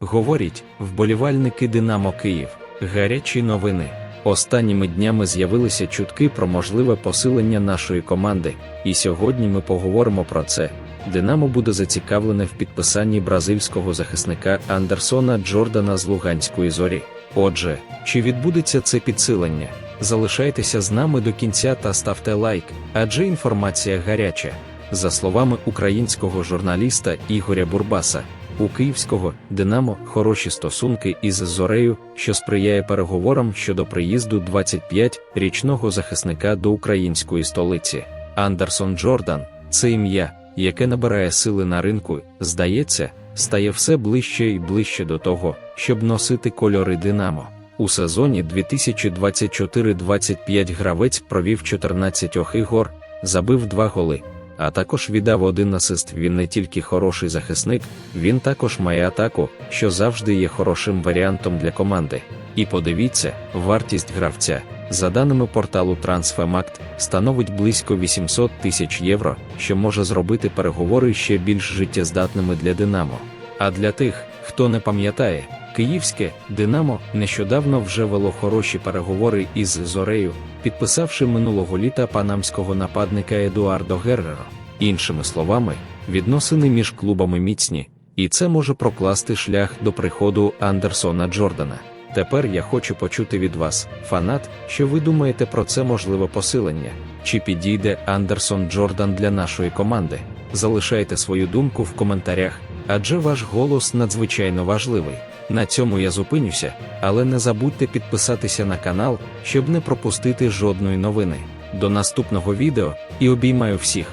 Говорять, вболівальники Динамо Київ. Гарячі новини. Останніми днями з'явилися чутки про можливе посилення нашої команди, і сьогодні ми поговоримо про це. Динамо буде зацікавлене в підписанні бразильського захисника Андерсона Джордана з Луганської зорі. Отже, чи відбудеться це підсилення? Залишайтеся з нами до кінця та ставте лайк, адже інформація гаряча. За словами українського журналіста Ігоря Бурбаса, у київського Динамо хороші стосунки із Зорею, що сприяє переговорам щодо приїзду 25-річного захисника до української столиці. Андерсон Джордан це ім'я, яке набирає сили на ринку, здається, стає все ближче і ближче до того, щоб носити кольори Динамо. У сезоні 2024-25 гравець провів 14 ігор, забив 2 голи, а також віддав один асист. Він не тільки хороший захисник, він також має атаку, що завжди є хорошим варіантом для команди. І подивіться, вартість гравця, за даними порталу Transfermarkt, становить близько 800 тисяч євро, що може зробити переговори ще більш життєздатними для Динамо. А для тих, хто не пам'ятає, київське Динамо нещодавно вже вело хороші переговори із Зорею, підписавши минулого літа панамського нападника Едуардо Герреро. Іншими словами, відносини між клубами міцні, і це може прокласти шлях до приходу Андерсона Джордана. Тепер я хочу почути від вас, фанат, що ви думаєте про це можливе посилення, чи підійде Андерсон Джордан для нашої команди. Залишайте свою думку в коментарях, адже ваш голос надзвичайно важливий. На цьому я зупинюся, але не забудьте підписатися на канал, щоб не пропустити жодної новини. До наступного відео і обіймаю всіх.